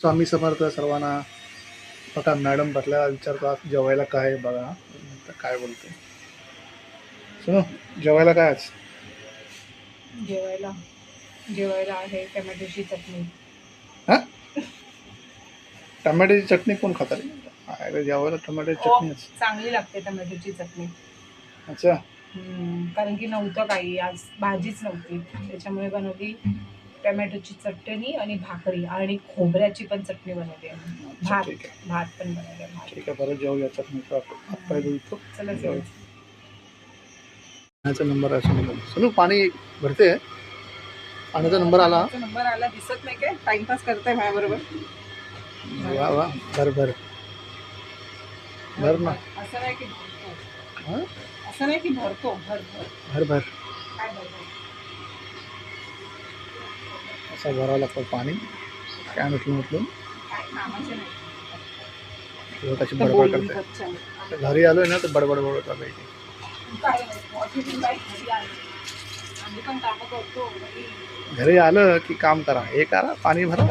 स्वामी समर्थ सर्वांना. बघा मॅडम बसल्या विचारतात जेवायला काय बघा. काय बोलते? सुनो जेवायला काय आज? जेवायला. जेवायला आहे टमॅटोची चटणी. हा? टमाट्याची चटणी कोण खातात अरे जेवायला टमाट्याची हो, चटणी असते. चांगली लागते टमॅटोची चटणी. अच्छा. हम्म, कारण की नव्हतं काही. आज भाजीच नव्हती. त्याच्यामुळे बनवली. टमॅटोची चटणी आणि भाकरी आणि खोबऱ्याची पण चटणी बनवली आहे. भात ठीक आहे. भात पण बनवले भात ठीक आहे बरं चटणी हातपाय धुतो चला. जेवू. पाण्याचा नंबर आहे. सुनू सुनू पाणी भरते? पाण्याचा नंबर आला? तुमचा नंबर आला दिसत नाही काय? टाइमपास करताय माझ्या बरोबर वा वा भर भर. भर ना. असं नाही की भरतो. हा? असं नाही की भरतो भर भर. भर भर काय भरतो असा भरावं लागतं पाणी. काय म्हटलं म्हटलं? तर बडबड करते. घरी आलोय ना तर बडबड बडबड करायची घरी आली. की काम करा. हे करा पाणी भरा.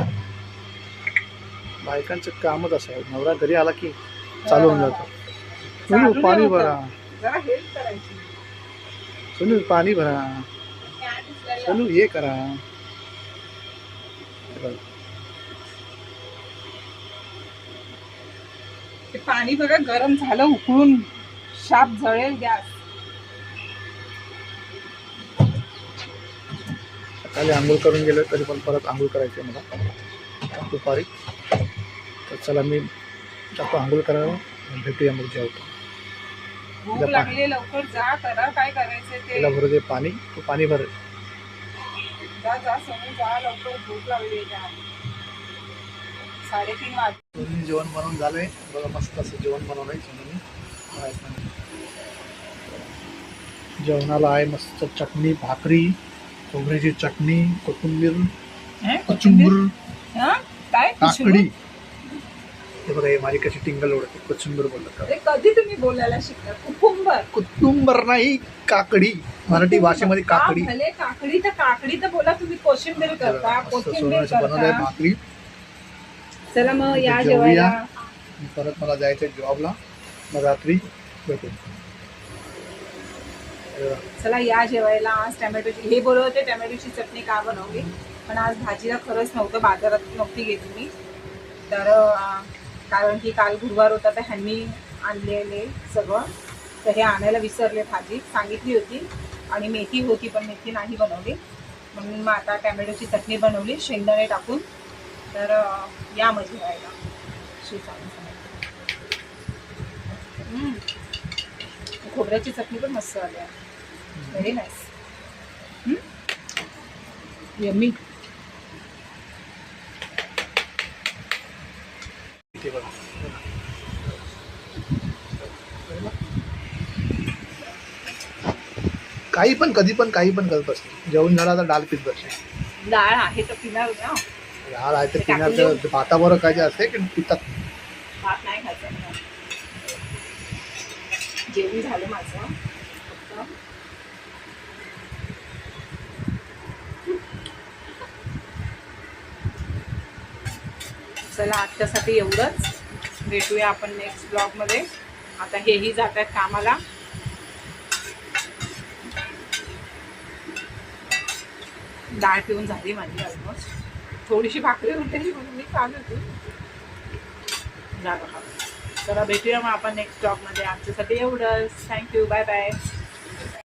बायकांचं कामच असं आहे. नवरा घरी आला की चालू होऊन जातं पाणी भरा. होतं. जरा हेल्प करायची. सुनू पाणी भरा. काय दिसलेलं? सुनू हे करा. ते पाणी बघा गरम झालं उकळून शाप जळेल गॅस. सकाळी आंघोळ करून गेलो तरी पण परत आंघोळ करायची मला. दुपारी. तर चला मी जातो आंघोळ करायला. भेटूया मग जेवतो. लागली लवकर जा करा काय करायचं ते. तिला भरू दे पाणी. तू पाणी भर. जा जा समोर जा लवकर भूक लागली जा साडेतीन जेवण बनवून झालंय. बघा मस्त असं जेवण बनवलंय सोनूनी जेवणाला आहे मस्त चटणी भाकरी खोबऱ्याची चटणी कोथिंबीर कचुंबर? काय? काकडी. हे बघा हे माझी कशी टिंगल ओढते. कोथिंबीर बोलतात. अरे कधी तुम्ही बोलायला शिकता? कुकुंबर कुटुंबर नाही. काकडी मराठी भाषेमध्ये काकडी. भले काकडी तर काकडी तर बोला तुम्ही कोशिंबीर करता सोनूचं बनवलंय करता. भाकरी. चला मग या जेवूया. जेवायला. परत मला जायचं जॉबला. मग रात्री भेटू. चला या जेवायला. आज टॅमॅटोची हे बोलत होते टॅमॅटोची चटणी का बनवली? पण आज भाजीला खरंच नव्हतं बाजारात नव्हती घेतली मी. तर अं, कारण की काल गुरुवार होता तर ह्यांनी आणलेले सगळं. तर हे आणायला विसरले भाजी सांगितली होती आणि मेथी होती पण मेथी नाही बनवली. म्हणून मग आता टॅमॅटोची चटणी बनवली शेंगदाणे टाकून. तर या मध्ये व्हायला शिवसाने खोबऱ्याची चटणी पण मस्त आली आहे. व्हेरी नाईस यम्मी इथे बघा काही पण कधी पण काही पण करत असते. जेवण झालं तर डाल पीत बसते डाळ आहे तर पिणार ना. डाळ आहे तर ते टाकून पिण्याचं भाताबरोबर काय जे असते की पितात. भात नाही खायचं मला. जेवण झालं माझं. फक्त चला आजच्यासाठी एवढंच. भेटूया आपण नेक्स्ट ब्लॉगमध्ये आता हेही जात आहेत कामाला. डाळ पिऊन झाली माझी ऑलमोस्ट थोडीशी भाकरी उरलेली म्हणून मी खाल होती. झालं का चला भेटूया मग आपण नेक्स्ट ब्लॉगमध्ये आमच्यासाठी एवढंच. Thank you bye bye